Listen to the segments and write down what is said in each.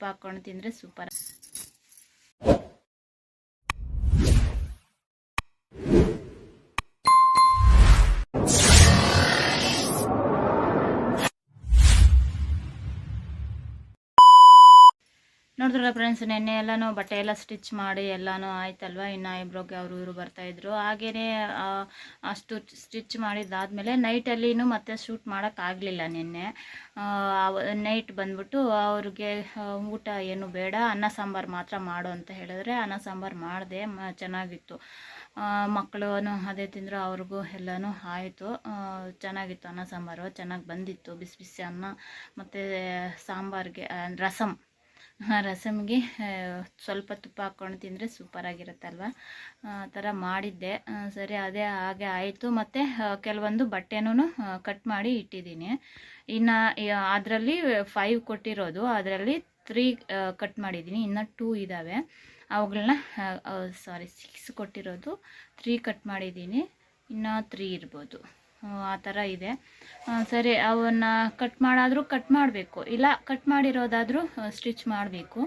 ತುಪ್ಪ ಹಾಕ್ಕೊಂಡು ತಿಂದರೆ ಸೂಪರ್ ಫ್ರೆಂಡ್ಸ್ ನೆನ್ನೆ ಎಲ್ಲನೂ ಬಟ್ಟೆ ಎಲ್ಲ ಸ್ಟಿಚ್ ಮಾಡಿ ಎಲ್ಲನೂ ಆಯ್ತಲ್ವ? ಇನ್ನು ಐಬ್ರೋಗೆ ಅವರು ಇವರು ಬರ್ತಾಯಿದ್ರು ಹಾಗೇ ಅಷ್ಟು ಸ್ಟಿಚ್ ಮಾಡಿದ್ದಾದಮೇಲೆ ನೈಟಲ್ಲಿನೂ ಮತ್ತೆ ಶೂಟ್ ಮಾಡೋಕ್ಕಾಗಲಿಲ್ಲ ನಿನ್ನೆ. ನೈಟ್ ಬಂದ್ಬಿಟ್ಟು ಅವ್ರಿಗೆ ಊಟ ಏನು ಬೇಡ, ಅನ್ನ ಸಾಂಬಾರು ಮಾತ್ರ ಮಾಡು ಅಂತ ಹೇಳಿದ್ರೆ ಅನ್ನ ಸಾಂಬಾರು ಮಾಡಿದೆ ಚೆನ್ನಾಗಿತ್ತು. ಮಕ್ಕಳು ಅದೇ ತಿಂದರು, ಅವ್ರಿಗೂ ಎಲ್ಲನೂ ಆಯಿತು. ಚೆನ್ನಾಗಿತ್ತು ಅನ್ನ ಸಾಂಬಾರು, ಚೆನ್ನಾಗಿ ಬಂದಿತ್ತು. ಬಿಸಿ ಬಿಸಿ ಅನ್ನ ಮತ್ತು ಸಾಂಬಾರಿಗೆ ರಸಮ್ ರಸಮ್ಗೆ ಸ್ವಲ್ಪ ತುಪ್ಪ ಹಾಕ್ಕೊಂಡು ತಿಂದರೆ ಸೂಪರಾಗಿರುತ್ತಲ್ವ ಆ ಥರ ಮಾಡಿದ್ದೆ. ಸರಿ, ಅದೇ ಹಾಗೆ ಆಯಿತು. ಮತ್ತು ಕೆಲವೊಂದು ಬಟ್ಟೆನೂ ಕಟ್ ಮಾಡಿ ಇಟ್ಟಿದ್ದೀನಿ. ಇನ್ನು ಅದರಲ್ಲಿ ಫೈವ್ ಕೊಟ್ಟಿರೋದು. ಅದರಲ್ಲಿ ತ್ರೀ ಕಟ್ ಮಾಡಿದ್ದೀನಿ. ಇನ್ನು ಟೂ ಇದ್ದಾವೆ ಅವುಗಳನ್ನ ಸಾರಿ ಸಿಕ್ಸ್ ಕೊಟ್ಟಿರೋದು. ತ್ರೀ ಕಟ್ ಮಾಡಿದ್ದೀನಿ. ಇನ್ನು ತ್ರೀ ಇರ್ಬೋದು. ಆ, ಥರ ಇದೆ. ಸರಿ ಅವನ್ನ ಕಟ್ ಮಾಡಾದರೂ ಕಟ್ ಮಾಡಬೇಕು. ಇಲ್ಲ ಕಟ್ ಮಾಡಿರೋದಾದರೂ ಸ್ಟಿಚ್ ಮಾಡಬೇಕು.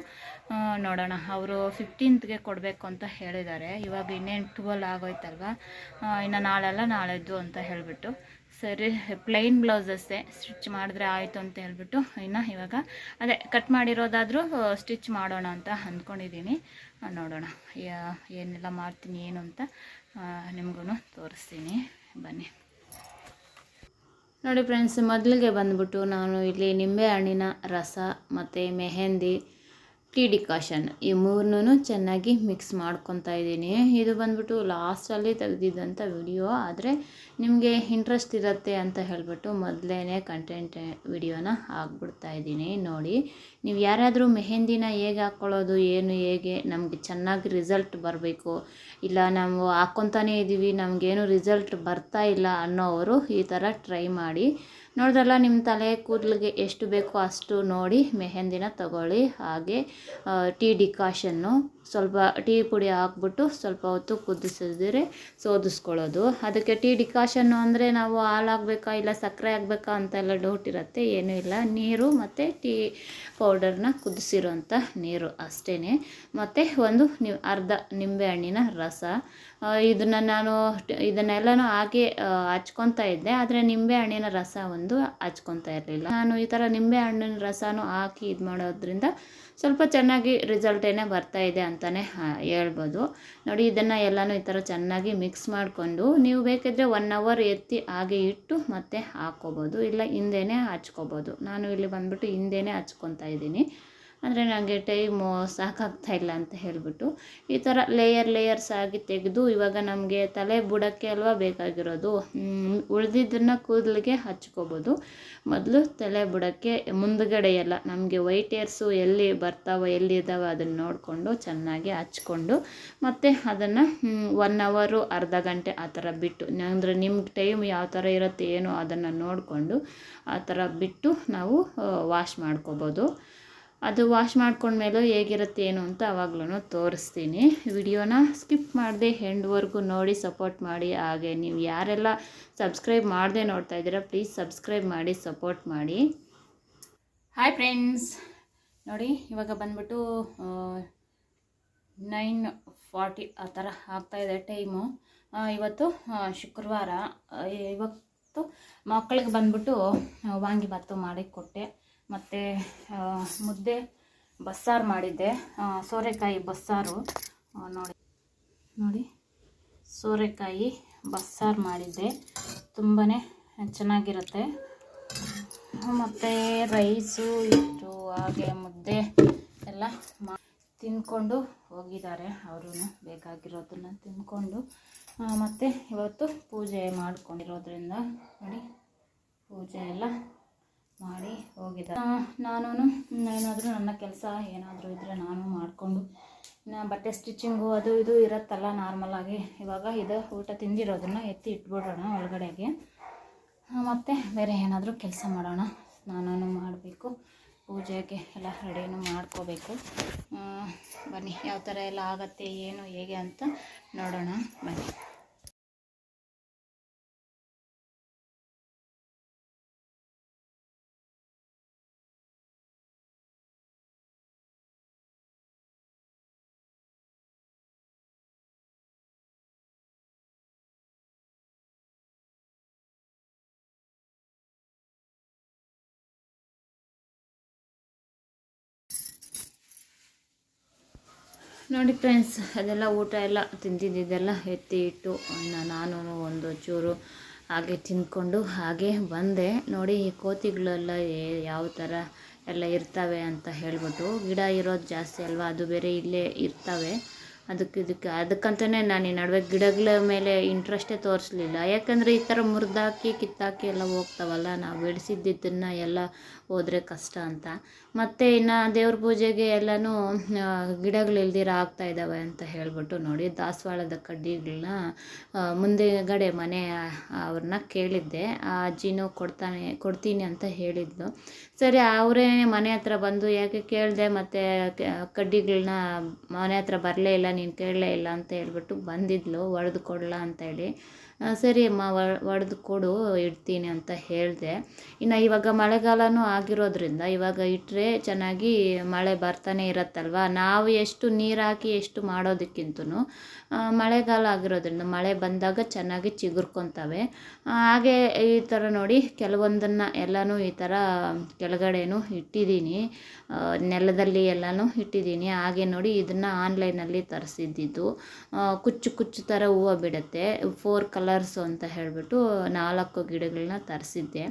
ನೋಡೋಣ. ಅವರು ಫಿಫ್ಟೀನ್ತ್ಗೆ ಕೊಡಬೇಕು ಅಂತ ಹೇಳಿದ್ದಾರೆ. ಇವಾಗ ಇನ್ನೇನು ಟ್ವೆಲ್ ಆಗೋಯ್ತಲ್ವ? ಇನ್ನು ನಾಳೆಲ್ಲ ನಾಳೆದ್ದು ಅಂತ ಹೇಳಿಬಿಟ್ಟು. ಸರಿ ಪ್ಲೈನ್ ಬ್ಲೌಸಸ್ಸೇ ಸ್ಟಿಚ್ ಮಾಡಿದ್ರೆ ಆಯಿತು ಅಂತ ಹೇಳ್ಬಿಟ್ಟು ಇನ್ನು ಇವಾಗ ಅದೇ ಕಟ್ ಮಾಡಿರೋದಾದರೂ ಸ್ಟಿಚ್ ಮಾಡೋಣ ಅಂತ ಅಂದ್ಕೊಂಡಿದ್ದೀನಿ. ನೋಡೋಣ. ಏನೆಲ್ಲ ಮಾಡ್ತೀನಿ ಏನು ಅಂತ ನಿಮಗೂ ತೋರಿಸ್ತೀನಿ. ಬನ್ನಿ. ನೋಡಿ ಫ್ರೆಂಡ್ಸ್ ಮೊದಲಿಗೆ ಬಂದ್ಬಿಟ್ಟು ನಾನು ಇಲ್ಲಿ ನಿಂಬೆ ಹಣ್ಣಿನ ರಸ ಮತ್ತು ಮೆಹಂದಿ ಟೀ ಡಿಕಾಷನ್. ಈ ಮೂರನ್ನೂ ಚೆನ್ನಾಗಿ ಮಿಕ್ಸ್ ಮಾಡ್ಕೊತಾ ಇದ್ದೀನಿ. ಇದು ಬಂದ್ಬಿಟ್ಟು ಲಾಸ್ಟಲ್ಲಿ ತೆಗೆದಿದ್ದಂಥ ವಿಡಿಯೋ ಆದರೆ ನಿಮಗೆ ಇಂಟ್ರೆಸ್ಟ್ ಇರುತ್ತೆ ಅಂತ ಹೇಳ್ಬಿಟ್ಟು ಮೊದಲೇ ಕಂಟೆಂಟ್ ವಿಡಿಯೋನ ಹಾಕ್ಬಿಡ್ತಾ ಇದ್ದೀನಿ. ನೋಡಿ, ನೀವು ಯಾರಾದರೂ ಮೆಹೆಂದಿನ ಹೇಗೆ ಹಾಕ್ಕೊಳ್ಳೋದು ಏನು ಹೇಗೆ, ನಮಗೆ ಚೆನ್ನಾಗಿ ರಿಸಲ್ಟ್ ಬರಬೇಕು. ಇಲ್ಲ ನಾವು ಹಾಕ್ಕೊತಾನೇ ಇದ್ದೀವಿ ನಮಗೇನು ರಿಸಲ್ಟ್ ಬರ್ತಾ ಇಲ್ಲ ಅನ್ನೋವರು ಈ ಥರ ಟ್ರೈ ಮಾಡಿ. ನೋಡಿದ್ರಲ್ಲ ನಿಮ್ಮ ತಲೆ ಕೂದಲಿಗೆ ಎಷ್ಟು ಬೇಕೋ ಅಷ್ಟು ನೋಡಿ ಮೆಹೆಂದಿನ ತಗೊಳ್ಳಿ. ಹಾಗೆ ಟೀ ಡಿಕಾಷನ್ನು ಸ್ವಲ್ಪ ಟೀ ಪುಡಿ ಹಾಕ್ಬಿಟ್ಟು ಸ್ವಲ್ಪ ಹೊತ್ತು ಕುದಿಸಿದ್ರೆ ಸೋದಿಸ್ಕೊಳ್ಳೋದು. ಅದಕ್ಕೆ ಟೀ ಡಿಕಾಷನ್ನು ಅಂದರೆ ನಾವು ಹಾಲು ಹಾಕ್ಬೇಕಾ ಇಲ್ಲ ಸಕ್ಕರೆ ಹಾಕ್ಬೇಕಾ ಅಂತೆಲ್ಲ ಡೌಟ್ ಇರುತ್ತೆ, ಏನೂ ಇಲ್ಲ. ನೀರು ಮತ್ತು ಟೀ ಪೌಡರ್ನ ಕುದಿಸಿರೋಂಥ ನೀರು ಅಷ್ಟೇ ಮತ್ತು ಒಂದು ಅರ್ಧ ನಿಂಬೆಹಣ್ಣಿನ ರಸ. ಇದನ್ನು ನಾನು ಇದನ್ನೆಲ್ಲನೂ ಹಾಕಿ ಹಚ್ಕೊತಾ ಇದ್ದೆ. ಆದರೆ ನಿಂಬೆ ಹಣ್ಣಿನ ರಸ ಒಂದು ಹಚ್ಕೊತಾ ಇರಲಿಲ್ಲ. ನಾನು ಈ ಥರ ನಿಂಬೆ ಹಣ್ಣಿನ ರಸನೂ ಹಾಕಿ ಇದು ಮಾಡೋದ್ರಿಂದ ಸ್ವಲ್ಪ ಚೆನ್ನಾಗಿ ರಿಸಲ್ಟೇನೆ ಬರ್ತಾ ಇದೆ ಅಂತಲೇ ಹೇಳ್ಬೋದು. ನೋಡಿ, ಇದನ್ನು ಎಲ್ಲನೂ ಈ ಥರ ಚೆನ್ನಾಗಿ ಮಿಕ್ಸ್ ಮಾಡಿಕೊಂಡು ನೀವು ಬೇಕಿದ್ರೆ ಒನ್ ಅವರ್ ಎತ್ತಿ ಹಾಗೆ ಇಟ್ಟು ಮತ್ತೆ ಹಾಕ್ಕೋಬೋದು. ಇಲ್ಲ ಹಿಂದೆನೇ ಹಚ್ಕೋಬೋದು. ನಾನು ಇಲ್ಲಿ ಬಂದುಬಿಟ್ಟು ಹಿಂದೆನೇ ಹಚ್ಕೊತಾ ಇದ್ದೀನಿ. ಅಂದರೆ ನನಗೆ ಟೈಮು ಸಾಕಾಗ್ತಾ ಇಲ್ಲ ಅಂತ ಹೇಳಿಬಿಟ್ಟು ಈ ಥರ ಲೇಯರ್ ಲೇಯರ್ಸ್ ಆಗಿ ತೆಗೆದು ಇವಾಗ ನಮಗೆ ತಲೆ ಬುಡಕ್ಕೆ ಅಲ್ವಾ ಬೇಕಾಗಿರೋದು ಉಳಿದಿದ್ದನ್ನು ಕೂದಲಿಗೆ ಹಚ್ಕೋಬೋದು. ಮೊದಲು ತಲೆ ಬುಡಕ್ಕೆ ಮುಂದುಗಡೆ ಎಲ್ಲ ನಮಗೆ ವೈಟ್ ಏರ್ಸು ಎಲ್ಲಿ ಬರ್ತಾವೆ, ಎಲ್ಲಿ ಇದ್ದಾವೆ ಅದನ್ನು ನೋಡಿಕೊಂಡು ಚೆನ್ನಾಗಿ ಹಚ್ಕೊಂಡು ಮತ್ತು ಅದನ್ನು ಒನ್ ಅವರು ಅರ್ಧ ಗಂಟೆ ಆ ಥರ ಬಿಟ್ಟು, ಅಂದರೆ ನಿಮ್ಗೆ ಟೈಮ್ ಯಾವ ಥರ ಇರುತ್ತೆ ಏನೋ ಅದನ್ನು ನೋಡಿಕೊಂಡು ಆ ಥರ ಬಿಟ್ಟು ನಾವು ವಾಶ್ ಮಾಡ್ಕೋಬೋದು. ಅದು ವಾಶ್ ಮಾಡ್ಕೊಂಡ್ಮೇಲೂ ಹೇಗಿರುತ್ತೆ ಏನು ಅಂತ ಅವಾಗ್ಲೂ ತೋರಿಸ್ತೀನಿ. ವಿಡಿಯೋನ ಸ್ಕಿಪ್ ಮಾಡದೆ ಹೆಂಡ್ವರೆಗೂ ನೋಡಿ ಸಪೋರ್ಟ್ ಮಾಡಿ. ಹಾಗೆ ನೀವು ಯಾರೆಲ್ಲ ಸಬ್ಸ್ಕ್ರೈಬ್ ಮಾಡದೆ ನೋಡ್ತಾ ಇದ್ದೀರಾ ಪ್ಲೀಸ್ ಸಬ್ಸ್ಕ್ರೈಬ್ ಮಾಡಿ ಸಪೋರ್ಟ್ ಮಾಡಿ. ಹಾಯ್ ಫ್ರೆಂಡ್ಸ್ ನೋಡಿ, ಇವಾಗ ಬಂದ್ಬಿಟ್ಟು ನೈನ್ ಫಾರ್ಟಿ ಆ ಥರ ಆಗ್ತಾಯಿದೆ ಟೈಮು. ಇವತ್ತು ಶುಕ್ರವಾರ ಇವತ್ತು ಮಕ್ಕಳಿಗೆ ಬಂದ್ಬಿಟ್ಟು ವಾಂಗಿಭಾತು ಮಾಡಿ ಕೊಟ್ಟೆ. ಮತ್ತು ಮುದ್ದೆ ಬಸ್ಸಾರು ಮಾಡಿದ್ದೆ. ಸೋರೆಕಾಯಿ ಬಸ್ಸಾರು. ನೋಡಿ. ನೋಡಿ. ಸೋರೆಕಾಯಿ ಬಸ್ಸಾರು ಮಾಡಿದ್ದೆ. ತುಂಬಾ ಚೆನ್ನಾಗಿರುತ್ತೆ. ಮತ್ತು ರೈಸು, ಇಟ್ಟು ಹಾಗೆ ಮುದ್ದೆ ಎಲ್ಲ ಮಾ ತಿಂದ್ಕೊಂಡು ಹೋಗಿದ್ದಾರೆ ಅವರು ಬೇಕಾಗಿರೋದನ್ನು ತಿಂದ್ಕೊಂಡು ಮತ್ತು ಇವತ್ತು ಪೂಜೆ ಮಾಡ್ಕೊಂಡಿರೋದ್ರಿಂದ, ನೋಡಿ, ಪೂಜೆ ಎಲ್ಲ ಮಾಡಿ ಹೋಗಿದ್ದ ನಾನು ಏನಾದರೂ ನನ್ನ ಕೆಲಸ ಏನಾದರೂ ಇದ್ದರೆ ನಾನು ಮಾಡಿಕೊಂಡು, ಇನ್ನು ಬಟ್ಟೆ ಸ್ಟಿಚಿಂಗು ಅದು ಇದು ಇರುತ್ತಲ್ಲ ನಾರ್ಮಲಾಗಿ ಇವಾಗ ಇದು ಊಟ ತಿಂದಿರೋದನ್ನ ಎತ್ತಿ ಇಟ್ಬಿಡೋಣ ಒಳಗಡೆಗೆ. ಮತ್ತು ಬೇರೆ ಏನಾದರೂ ಕೆಲಸ ಮಾಡೋಣ. ನಾನು ಮಾಡಬೇಕು. ಪೂಜೆಗೆ ಎಲ್ಲ ರೆಡಿನೂ ಮಾಡ್ಕೋಬೇಕು. ಬನ್ನಿ, ಯಾವ ಥರ ಎಲ್ಲ ಆಗತ್ತೆ, ಏನು, ಹೇಗೆ ಅಂತ ನೋಡೋಣ. ಬನ್ನಿ. ನೋಡಿ ಫ್ರೆಂಡ್ಸ್, ಅದೆಲ್ಲ ಊಟ ಎಲ್ಲ ತಿಂದಿದ್ದೆಲ್ಲ ಎತ್ತಿ ಇಟ್ಟು ನಾನು ಒಂದು ಚೂರು ಹಾಗೆ ತಿಂದ್ಕೊಂಡು ಹಾಗೆ ಬಂದೆ. ನೋಡಿ ಈ ಕೋತಿಗಳೆಲ್ಲ ಯಾವ ಥರ ಎಲ್ಲ ಇರ್ತವೆ ಅಂತ ಹೇಳ್ಬಿಟ್ಟು ಗಿಡ ಇರೋದು ಜಾಸ್ತಿ ಅಲ್ವಾ? ಅದು ಬೇರೆ ಇಲ್ಲೇ ಇರ್ತವೆ. ಅದಕ್ಕೆ ಇದಕ್ಕೆ ಅದಕ್ಕಂತಲೇ ನಾನು ಈ ನಡುವೆ ಗಿಡಗಳ ಮೇಲೆ ಇಂಟ್ರೆಸ್ಟೇ ತೋರಿಸ್ಲಿಲ್ಲ. ಯಾಕಂದರೆ ಈ ಥರ ಮುರಿದಾಕಿ, ಕಿತ್ತಾಕಿ ಎಲ್ಲ ಹೋಗ್ತಾವಲ್ಲ, ನಾವು ಬೆಳೆಸಿದ್ದನ್ನು ಎಲ್ಲ ಹೋದರೆ ಕಷ್ಟ ಅಂತ. ಮತ್ತು ಇನ್ನು ದೇವ್ರ ಪೂಜೆಗೆ ಎಲ್ಲನೂ ಗಿಡಗಳು ಇಲ್ದಿರ ಆಗ್ತಾ ಇದ್ದಾವೆ ಅಂತ ಹೇಳ್ಬಿಟ್ಟು ನೋಡಿ ದಾಸವಾಳದ ಕಡ್ಡಿಗಳನ್ನ ಮುಂದೆಗಡೆ ಮನೆ ಅವ್ರನ್ನ ಕೇಳಿದ್ದೆ. ಆ ಅಜ್ಜಿನೂ ಕೊಡ್ತಾನೆ, ಕೊಡ್ತೀನಿ ಅಂತ ಹೇಳಿದ್ಲು. ಸರಿ ಅವರೇ ಮನೆ ಹತ್ರ ಬಂದು ಯಾಕೆ ಕೇಳಿದೆ ಮತ್ತು ಕಡ್ಡಿಗಳನ್ನ ಮನೆ ಹತ್ರ ಬರಲೇ ಇಲ್ಲ ನೀನು ಕೇಳಲೇ ಇಲ್ಲ ಅಂತ ಹೇಳ್ಬಿಟ್ಟು ಬಂದಿದ್ಲು ಹೊಡ್ದು ಅಂತೇಳಿ ಆ, ಸರಿ ಅಮ್ಮ ಒಡೆದು ಕೊಡು, ಇಡ್ತೀನಿ ಅಂತ ಹೇಳಿದೆ. ಇನ್ನು ಇವಾಗ ಮಳೆಗಾಲನೂ ಆಗಿರೋದ್ರಿಂದ ಇವಾಗ ಇಟ್ಟರೆ ಚೆನ್ನಾಗಿ ಮಳೆ ಬರ್ತಾನೆ ಇರತ್ತಲ್ವ? ನಾವು ಎಷ್ಟು ನೀರು ಹಾಕಿ ಎಷ್ಟು ಮಾಡೋದಕ್ಕಿಂತನೂ ಮಳೆಗಾಲ ಆಗಿರೋದ್ರಿಂದ ಮಳೆ ಬಂದಾಗ ಚೆನ್ನಾಗಿ ಚಿಗುರ್ಕೊತವೆ. ಹಾಗೆ ಈ ಥರ ನೋಡಿ ಕೆಲವೊಂದನ್ನು ಎಲ್ಲನೂ ಈ ಥರ ಕೆಳಗಡೆನೂ ಇಟ್ಟಿದ್ದೀನಿ. ನೆಲದಲ್ಲಿ ಎಲ್ಲನೂ ಇಟ್ಟಿದ್ದೀನಿ. ಹಾಗೆ ನೋಡಿ ಇದನ್ನು ಆನ್ಲೈನಲ್ಲಿ ತರಿಸಿದ್ದಿದ್ದು ಕುಚ್ಚು ಕುಚ್ಚು ಥರ ಹೂವು ಬಿಡುತ್ತೆ. ಫೋರ್ ಕಲರ್ಸು ಅಂತ ಹೇಳಿಬಿಟ್ಟು ನಾಲ್ಕು ಗಿಡಗಳನ್ನ ತರಿಸಿದ್ದೆ.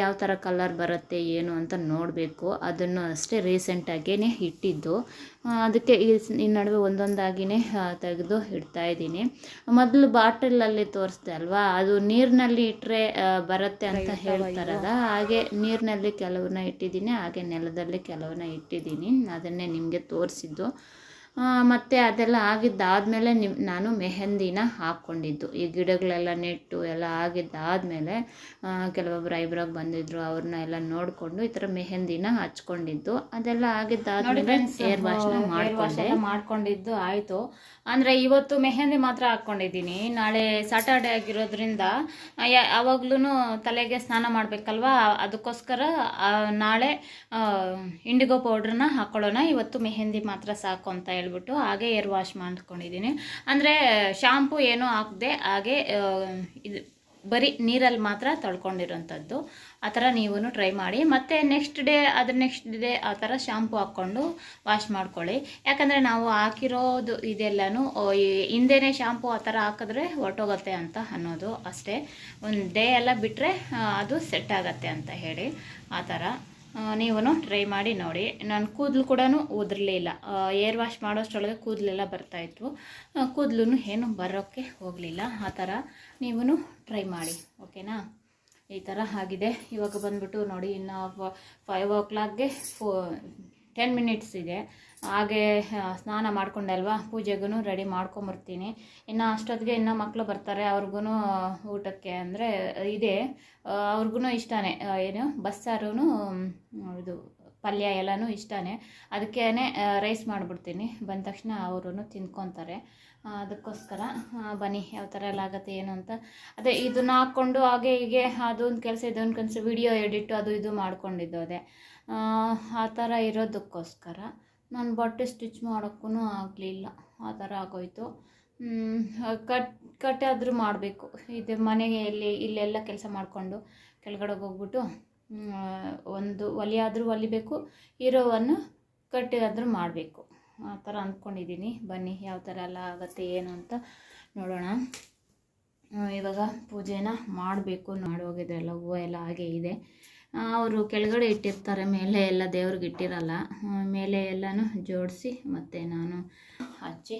ಯಾವ ಥರ ಕಲರ್ ಬರುತ್ತೆ ಏನು ಅಂತ ನೋಡಬೇಕು. ಅದನ್ನು ಅಷ್ಟೇ ರೀಸೆಂಟಾಗೇ ಇಟ್ಟಿದ್ದು. ಅದಕ್ಕೆ ಈ ಈ ನಡುವೆ ಒಂದೊಂದಾಗಿನೇ ತೆಗೆದು ಇಡ್ತಾ ಇದ್ದೀನಿ. ಮೊದಲು ಬಾಟಲಲ್ಲಿ ತೋರಿಸ್ದೆ ಅಲ್ವಾ? ಅದು ನೀರಿನಲ್ಲಿ ಇಟ್ಟರೆ ಬರುತ್ತೆ ಅಂತ ಹೇಳ್ತಾರಲ್ಲ? ಹಾಗೆ ನೀರಿನಲ್ಲಿ ಕೆಲವನ್ನ ಇಟ್ಟಿದ್ದೀನಿ ಹಾಗೆ ನೆಲದಲ್ಲಿ ಕೆಲವನ್ನ ಇಟ್ಟಿದ್ದೀನಿ. ಅದನ್ನೇ ನಿಮಗೆ ತೋರಿಸಿದ್ದು. ಮತ್ತು ಅದೆಲ್ಲ ಆಗಿದ್ದಾದಮೇಲೆ ನಿಮ್ ನಾನು ಮೆಹೆಂದಿನ ಹಾಕ್ಕೊಂಡಿದ್ದು. ಈ ಗಿಡಗಳೆಲ್ಲ ನೆಟ್ಟು ಎಲ್ಲ ಆಗಿದ್ದಾದಮೇಲೆ ಕೆಲವೊಬ್ರು ಐಬ್ರೋಗೆ ಬಂದಿದ್ರು ಅವ್ರನ್ನ ಎಲ್ಲ ನೋಡಿಕೊಂಡು ಈ ಥರ ಮೆಹೆಂದಿನ ಹಚ್ಕೊಂಡಿದ್ದು. ಅದೆಲ್ಲ ಆಗಿದ್ದಾದ್ಮೇಲೆ ಏರ್ ವಾಶ್ನ ಮಾಡಿಕೊಂಡೆ. ಮಾಡ್ಕೊಂಡಿದ್ದು ಆಯಿತು. ಅಂದರೆ ಇವತ್ತು ಮೆಹೆಂದಿ ಮಾತ್ರ ಹಾಕ್ಕೊಂಡಿದ್ದೀನಿ. ನಾಳೆ ಸಾಟರ್ಡೆ ಆಗಿರೋದ್ರಿಂದ ಯಾವಾಗ್ಲೂ ತಲೆಗೆ ಸ್ನಾನ ಮಾಡಬೇಕಲ್ವಾ? ಅದಕ್ಕೋಸ್ಕರ ನಾಳೆ ಇಂಡಿಗೋ ಪೌಡ್ರನ್ನ ಹಾಕ್ಕೊಳ್ಳೋಣ ಇವತ್ತು ಮೆಹೆಂದಿ ಮಾತ್ರ ಸಾಕು ಅಂತ ಹೇಳ್ಬಿಟ್ಟು ಹಾಗೆ ಏರ್ ವಾಶ್ ಮಾಡ್ಕೊಂಡಿದ್ದೀನಿ ಅಂದರೆ ಶಾಂಪು ಏನೂ ಹಾಕದೆ ಹಾಗೆ ಇದು ಬರೀ ನೀರಲ್ಲಿ ಮಾತ್ರ ತೊಳ್ಕೊಂಡಿರೋಂಥದ್ದು. ಆ ಥರ ನೀವು ಟ್ರೈ ಮಾಡಿ. ಮತ್ತು ನೆಕ್ಸ್ಟ್ ಡೇ ಅದ್ರ ನೆಕ್ಸ್ಟ್ ಡೇ ಆ ಥರ ಶಾಂಪು ಹಾಕ್ಕೊಂಡು ವಾಶ್ ಮಾಡ್ಕೊಳ್ಳಿ. ಯಾಕಂದರೆ ನಾವು ಹಾಕಿರೋದು ಇದೆಲ್ಲನೂ ಹಿಂದೆನೇ ಶಾಂಪು ಆ ಥರ ಹಾಕಿದ್ರೆ ಹೊರಟೋಗತ್ತೆ ಅಂತ ಅನ್ನೋದು ಅಷ್ಟೇ. ಒಂದು ಡೇ ಎಲ್ಲ ಬಿಟ್ಟರೆ ಅದು ಸೆಟ್ ಆಗತ್ತೆ ಅಂತ ಹೇಳಿ. ಆ ಥರ. ನೀವು ಟ್ರೈ ಮಾಡಿ ನೋಡಿ. ನನ್ನ ಕೂದಲು ಕೂಡ ಉದುರಲಿಲ್ಲ ಏರ್ ವಾಶ್ ಮಾಡೋಷ್ಟರೊಳಗೆ ಕೂದಲೆಲ್ಲ ಬರ್ತಾಯಿತ್ತು ಕೂದಲು ಏನು ಬರೋಕ್ಕೆ ಹೋಗಲಿಲ್ಲ. ಆ ಥರ ನೀವು ಟ್ರೈ ಮಾಡಿ, ಓಕೆನಾ? ಈ ಥರ ಆಗಿದೆ. ಇವಾಗ ಬಂದ್ಬಿಟ್ಟು ನೋಡಿ, ಇನ್ನು ಫೈವ್ ಓ ಕ್ಲಾಕ್ಗೆ ಫೋ ಟೆನ್ ಮಿನಿಟ್ಸ್ ಇದೆ. ಹಾಗೆ ಸ್ನಾನ ಮಾಡಿಕೊಂಡೆ ಮಾಡ್ಕೊಂಡಲ್ವಾ? ಪೂಜೆಗೂ ರೆಡಿ ಮಾಡ್ಕೊಂಬರ್ತೀನಿ. ಇನ್ನು ಅಷ್ಟೊತ್ತಿಗೆ ಇನ್ನು ಮಕ್ಕಳು ಬರ್ತಾರೆ ಅವ್ರಿಗೂ ಊಟಕ್ಕೆ ಅಂದರೆ ಇದೆ. ಅವ್ರಿಗೂ ಇಷ್ಟನೇ. ಏನು ಬಸ್ಸಾರೂ ಇದು ಪಲ್ಯ ಎಲ್ಲನೂ ಇಷ್ಟನೇ. ಅದಕ್ಕೇ ರೈಸ್ ಮಾಡಿಬಿಡ್ತೀನಿ. ಬಂದ ತಕ್ಷಣ ಅವರು ತಿನ್ಕೊತಾರೆ. ಅದಕ್ಕೋಸ್ಕರ ಬನ್ನಿ, ಯಾವ ಥರ ಎಲ್ಲ ಆಗುತ್ತೆ, ಏನು ಅಂತ. ಅದೇ, ಇದನ್ನ ಹಾಕ್ಕೊಂಡು ಹಾಗೆ ಹೀಗೆ, ಅದೊಂದು ಕೆಲಸ, ಇದೊಂದು ಕೆಲಸ, ವಿಡಿಯೋ ಎಡಿಟ್, ಅದು ಇದು ಮಾಡ್ಕೊಂಡಿದ್ದು ಅದೇ ಆ ಥರ ಇರೋದಕ್ಕೋಸ್ಕರ. ನಾನು ಬಟ್ಟೆ ಸ್ಟಿಚ್ ಮಾಡೋಕ್ಕೂ ಆಗಲಿಲ್ಲ. ಆ ಥರ ಆಗೋಯ್ತು. ಕಟ್ ಕಟ್ ಆದರೂ ಮಾಡಬೇಕು. ಇದು ಮನೆಗೆ ಇಲ್ಲಿ ಇಲ್ಲೆಲ್ಲ ಕೆಲಸ ಮಾಡಿಕೊಂಡು ಕೆಳಗಡೆ ಹೋಗ್ಬಿಟ್ಟು ಒಂದು ಒಲಿಯಾದರೂ ಒಲಿಬೇಕು, ಇರೋವನ್ನು ಕಟ್ಟಿಗಾದರೂ ಮಾಡಬೇಕು. ಆ ಥರ ಅಂದ್ಕೊಂಡಿದ್ದೀನಿ. ಬನ್ನಿ, ಯಾವ ಥರ ಎಲ್ಲ ಆಗುತ್ತೆ, ಏನು ಅಂತ ನೋಡೋಣ. ಇವಾಗ ಪೂಜೆನ ಮಾಡಬೇಕು. ನಾಡೋಗಿದೆ ಎಲ್ಲ ಹೂವು ಎಲ್ಲ ಹಾಗೆ ಇದೆ. ಅವರು ಕೆಳಗಡೆ ಇಟ್ಟಿರ್ತಾರೆ, ಮೇಲೆ ಎಲ್ಲ ದೇವ್ರಿಗೆ ಇಟ್ಟಿರಲ್ಲ. ಮೇಲೆ ಎಲ್ಲನೂ ಜೋಡಿಸಿ ಮತ್ತು ನಾನು ಹಚ್ಚಿ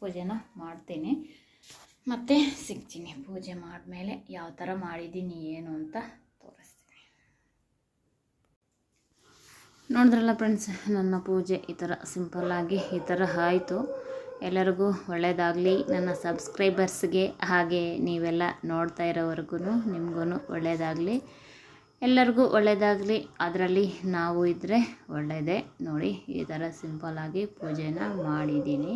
ಪೂಜೆನ ಮಾಡ್ತೀನಿ. ಮತ್ತು ಸಿಗ್ತೀನಿ. ಪೂಜೆ ಮಾಡಿದ್ಮೇಲೆ ಯಾವ ಥರ ಮಾಡಿದ್ದೀನಿ, ಏನು ಅಂತ ತೋರಿಸ್ತೀನಿ. ನೋಡಿದ್ರಲ್ಲ ಫ್ರೆಂಡ್ಸ್ ನನ್ನ ಪೂಜೆ ಈ ಥರ ಸಿಂಪಲ್ಲಾಗಿ ಈ ಥರ ಆಯಿತು. ಎಲ್ಲರಿಗೂ ಒಳ್ಳೆಯದಾಗಲಿ ನನ್ನ ಸಬ್ಸ್ಕ್ರೈಬರ್ಸ್ಗೆ ಹಾಗೆ ನೀವೆಲ್ಲ ನೋಡ್ತಾ ಇರೋವರೆಗೂ ನಿಮಗೂ ಒಳ್ಳೆಯದಾಗಲಿ ಎಲ್ಲರಿಗೂ ಒಳ್ಳೆಯದಾಗಲಿ ಅದರಲ್ಲಿ ನಾವು ಇದ್ದರೆ ಒಳ್ಳೆಯದೇ ನೋಡಿ, ಈ ಥರ ಸಿಂಪಲ್ಲಾಗಿ ಪೂಜೆನ ಮಾಡಿದ್ದೀನಿ.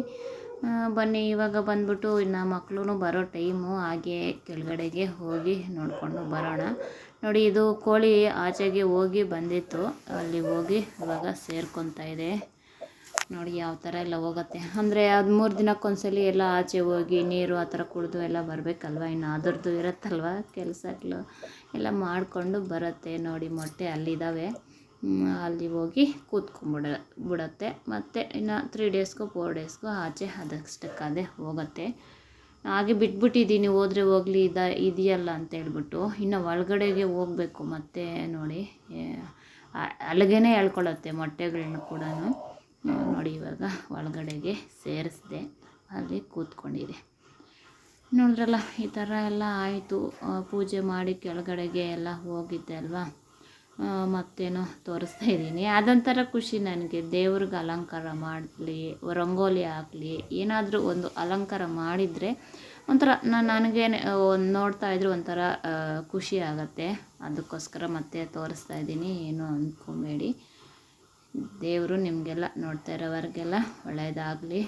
ಬನ್ನಿ, ಇವಾಗ ಬಂದ್ಬಿಟ್ಟು ಇನ್ನು ಮಕ್ಕಳು ಬರೋ ಟೈಮು. ಹಾಗೆ ಕೆಳಗಡೆಗೆ ಹೋಗಿ ನೋಡಿಕೊಂಡು ಬರೋಣ. ನೋಡಿ, ಇದು ಕೋಳಿ ಆಚೆಗೆ ಹೋಗಿ ಬಂದಿತ್ತು. ಅಲ್ಲಿ ಹೋಗಿ ಇವಾಗ ಸೇರ್ಕೊತಾ ಇದೆ. ನೋಡಿ ಯಾವ ಥರ ಎಲ್ಲ ಹೋಗುತ್ತೆ. ಅಂದರೆ ಅದು ಮೂರು ದಿನಕ್ಕೊಂದ್ಸಲಿ ಎಲ್ಲ ಆಚೆ ಹೋಗಿ ನೀರು ಆ ಥರ ಕುಡಿದು ಎಲ್ಲ ಬರಬೇಕಲ್ವ? ಇನ್ನು ಅದರದ್ದು ಇರುತ್ತಲ್ವ ಕೆಲಸಗಳು? ಎಲ್ಲ ಮಾಡಿಕೊಂಡು ಬರುತ್ತೆ ನೋಡಿ ಮೊಟ್ಟೆ ಅಲ್ಲಿದ್ದಾವೆ ಅಲ್ಲಿ ಹೋಗಿ ಕೂತ್ಕೊಂಡ್ಬಿಡ ಬಿಡುತ್ತೆ ಮತ್ತು ಇನ್ನು ತ್ರೀ ಡೇಸ್ಗೂ ಫೋರ್ ಡೇಸ್ಗೂ ಆಚೆ ಅದಕ್ಕಷ್ಟಕ್ಕದೇ ಹೋಗುತ್ತೆ. ಹಾಗೆ ಬಿಟ್ಬಿಟ್ಟಿದ್ದೀನಿ, ಹೋದರೆ ಹೋಗಲಿ, ಇದ, ಇದೆಯಲ್ಲ ಅಂತ ಹೇಳ್ಬಿಟ್ಟು. ಇನ್ನು ಒಳಗಡೆಗೆ ಹೋಗಬೇಕು ಮತ್ತೆ ನೋಡಿ. ಅಲ್ಲಿಗೇ ಹೇಳ್ಕೊಳತ್ತೆ ಮೊಟ್ಟೆಗಳನ್ನ ಕೂಡ ನೋಡಿ ಇವಾಗ ಒಳಗಡೆಗೆ ಸೇರಿಸ್ದೆ, ಅಲ್ಲಿ ಕೂತ್ಕೊಂಡಿದೆ. ನೋಡಿದ್ರಲ್ಲ, ಈ ಥರ ಎಲ್ಲ ಆಯಿತು. ಪೂಜೆ ಮಾಡಿ ಕೆಳಗಡೆಗೆ ಎಲ್ಲ ಹೋಗಿದ್ದೆ ಅಲ್ವಾ? ಮತ್ತೇನೋ ತೋರಿಸ್ತಾ ಇದ್ದೀನಿ. ಅದೊಂಥರ ಖುಷಿ ನನಗೆ. ದೇವ್ರಿಗೆ ಅಲಂಕಾರ ಮಾಡಲಿ, ರಂಗೋಲಿ ಹಾಕಲಿ, ಏನಾದರೂ ಒಂದು ಅಲಂಕಾರ ಮಾಡಿದರೆ ಒಂಥರ ನಾನು ನನಗೆ ಒಂದು ನೋಡ್ತಾ ಇದ್ರೆ ಒಂಥರ ಖುಷಿ ಆಗುತ್ತೆ. ಅದಕ್ಕೋಸ್ಕರ ಮತ್ತೆ ತೋರಿಸ್ತಾ ಇದ್ದೀನಿ. ಏನು ಅಂದ್ಕೊಬೇಡಿ. ದೇವರು ನಿಮಗೆಲ್ಲ ನೋಡ್ತಾ ಇರೋವರೆಗೆಲ್ಲ ಒಳ್ಳೆಯದಾಗಲಿ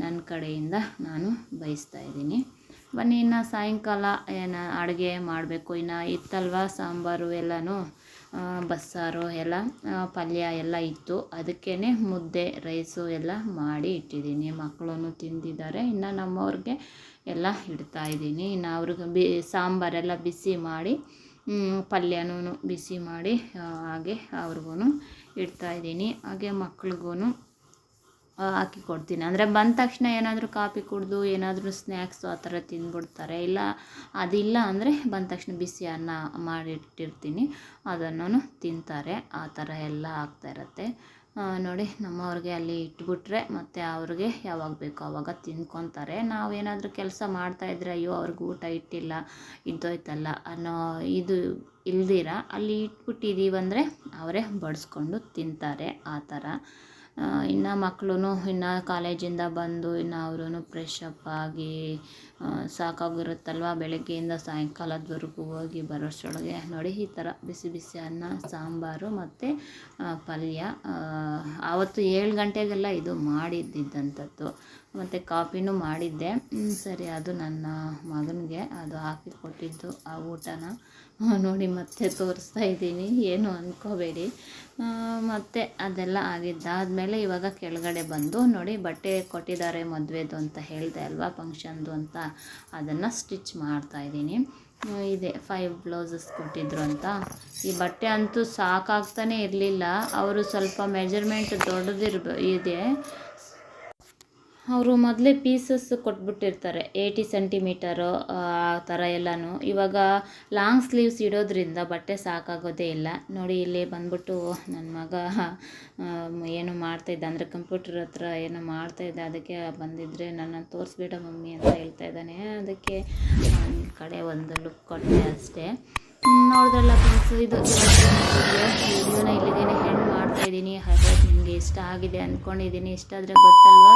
ನನ್ನ ಕಡೆಯಿಂದ ನಾನು ಬಯಸ್ತಾ ಇದ್ದೀನಿ. ಬನ್ನಿ, ಇನ್ನು ಸಾಯಂಕಾಲ ಏನು ಅಡುಗೆ ಮಾಡಬೇಕು. ಇನ್ನು ಇತ್ತಲ್ವ ಸಾಂಬಾರು ಎಲ್ಲನೂ ಬಸ್ಸಾರು ಎಲ್ಲ ಪಲ್ಯ ಎಲ್ಲ ಇತ್ತು. ಅದಕ್ಕೇ ಮುದ್ದೆ, ರೈಸು ಎಲ್ಲ ಮಾಡಿ ಇಟ್ಟಿದ್ದೀನಿ. ಮಕ್ಕಳು ತಿಂದಿದ್ದಾರೆ. ಇನ್ನು ನಮ್ಮವ್ರಿಗೆ ಎಲ್ಲ ಇಡ್ತಾ ಇದ್ದೀನಿ. ಇನ್ನು ಅವ್ರಿಗೆ ಬಿ, ಸಾಂಬಾರೆಲ್ಲ ಬಿಸಿ ಮಾಡಿ ಪಲ್ಯನೂ ಬಿಸಿ ಮಾಡಿ ಹಾಗೆ ಅವ್ರಿಗೂ ಇಡ್ತಾ ಇದ್ದೀನಿ. ಹಾಗೆ ಮಕ್ಳಿಗೂ ಹಾಕಿ ಕೊಡ್ತೀನಿ. ಅಂದರೆ ಬಂದ ತಕ್ಷಣ ಏನಾದರೂ ಕಾಫಿ ಕುಡಿದು, ಏನಾದರೂ ಸ್ನ್ಯಾಕ್ಸು ಆ ಥರ ತಿಂದ್ಬಿಡ್ತಾರೆ. ಇಲ್ಲ, ಅದಿಲ್ಲ ಅಂದರೆ ಬಂದ ತಕ್ಷಣ ಬಿಸಿ ಅನ್ನ ಮಾಡಿಟ್ಟಿರ್ತೀನಿ. ಅದನ್ನು ತಿಂತಾರೆ. ಆ ಥರ ಎಲ್ಲ ಆಗ್ತಾ ಇರತ್ತೆ. ನೋಡಿ, ನಮ್ಮವ್ರಿಗೆ ಅಲ್ಲಿ ಇಟ್ಬಿಟ್ರೆ ಮತ್ತು ಅವ್ರಿಗೆ ಯಾವಾಗ ಬೇಕೋ ಆವಾಗ ತಿನ್ಕೊತಾರೆ. ನಾವೇನಾದರೂ ಕೆಲಸ ಮಾಡ್ತಾಯಿದ್ರೆ ಅಯ್ಯೋ, ಅವ್ರಿಗೆ ಊಟ ಇಟ್ಟಿಲ್ಲ, ಇದ್ದೋಯ್ತಲ್ಲ, ಅನ್ನೋ ಇದು ಇಲ್ದಿರ, ಅಲ್ಲಿ ಇಟ್ಬಿಟ್ಟಿದ್ದೀವಂದರೆ ಅವರೇ ಬಡಿಸ್ಕೊಂಡು ತಿಂತಾರೆ ಆ ಥರ. ಇನ್ನು ಮಕ್ಕಳು ಇನ್ನು ಕಾಲೇಜಿಂದ ಬಂದು ಇನ್ನು ಅವ್ರೂ ಫ್ರೆಶ್ ಅಪ್ ಆಗಿ ಸಾಕಾಗಿರುತ್ತಲ್ವ? ಬೆಳಗ್ಗೆಯಿಂದ ಸಾಯಂಕಾಲದವರೆಗೂ ಹೋಗಿ ಬರೋಷ್ಟರೊಳಗೆ ನೋಡಿ ಈ ಥರ ಬಿಸಿ ಬಿಸಿ ಅನ್ನ, ಸಾಂಬಾರು ಮತ್ತು ಪಲ್ಯ. ಆವತ್ತು ಏಳು ಗಂಟೆಗೆಲ್ಲ ಇದು ಮಾಡಿದ್ದಂಥದ್ದು ಮತ್ತು ಕಾಫಿನೂ ಮಾಡಿದ್ದೆ. ಸರಿ, ಅದು ನನ್ನ ಮಗನಿಗೆ ಅದು ಹಾಕಿ ಕೊಟ್ಟಿದ್ದು ಆ ಊಟನ. ನೋಡಿ ಮತ್ತೆ ತೋರಿಸ್ತಾ ಇದ್ದೀನಿ. ಏನು ಅಂದ್ಕೋಬೇಡಿ ಮತ್ತು ಅದೆಲ್ಲ ಆಗಿದ್ದಾದಮೇಲೆ ಇವಾಗ ಕೆಳಗಡೆ ಬಂದು ನೋಡಿ ಬಟ್ಟೆ ಕೊಟ್ಟಿದ್ದಾರೆ ಮದುವೆದು ಅಂತ ಹೇಳಿದೆ ಅಲ್ವಾ, ಫಂಕ್ಷನ್ದು ಅಂತ. ಅದನ್ನು ಸ್ಟಿಚ್ ಮಾಡ್ತಾ ಇದ್ದೀನಿ. ಇದೆ ಫೈವ್ ಬ್ಲೌಸಸ್ ಕೊಟ್ಟಿದ್ರು ಅಂತ. ಈ ಬಟ್ಟೆ ಅಂತೂ ಸಾಕಾಗ್ತಾನೆ ಇರಲಿಲ್ಲ. ಅವರು ಸ್ವಲ್ಪ ಮೆಜರ್ಮೆಂಟ್ ದೊಡ್ಡದಿರ್ಬ, ಇದೆ. ಅವರು ಮೊದಲೇ ಪೀಸಸ್ ಕೊಟ್ಬಿಟ್ಟಿರ್ತಾರೆ ಏಯ್ಟಿ ಸೆಂಟಿಮೀಟರು ಆ ಥರ ಎಲ್ಲನೂ. ಇವಾಗ ಲಾಂಗ್ ಸ್ಲೀವ್ಸ್ ಇಡೋದ್ರಿಂದ ಬಟ್ಟೆ ಸಾಕಾಗೋದೇ ಇಲ್ಲ. ನೋಡಿ, ಇಲ್ಲಿ ಬಂದ್ಬಿಟ್ಟು ನನ್ನ ಮಗ ಏನು ಮಾಡ್ತಾಯಿದ್ದ ಅಂದರೆ ಕಂಪ್ಯೂಟರ್ ಹತ್ರ ಏನೋ ಮಾಡ್ತಾಯಿದ್ದೆ ಅದಕ್ಕೆ ಬಂದಿದ್ದರೆ ನನ್ನನ್ನು ತೋರಿಸ್ಬೇಡ ಮಮ್ಮಿ ಅಂತ ಹೇಳ್ತಾ ಇದ್ದಾನೆ. ಅದಕ್ಕೆ ಕಡೆ ಒಂದು ಲುಕ್ ಕೊಟ್ಟೆ ಅಷ್ಟೇ. ನೋಡಿದ್ರಲ್ಲ ಫ್ರೆಂಡ್ಸ್ ಇದು ವಿಡಿಯೋನ ಇಲ್ಲಿಗೆ ಹೆಣ್ಣು ಮಾಡ್ತಾಯಿದ್ದೀನಿ ಹಾಗೆ ಹಾಗಾಗಿ ನಿಮಗೆ ಇಷ್ಟ ಆಗಿದೆ ಅಂದ್ಕೊಂಡಿದ್ದೀನಿ ಇಷ್ಟ ಆದರೆ ಗೊತ್ತಲ್ವಾ?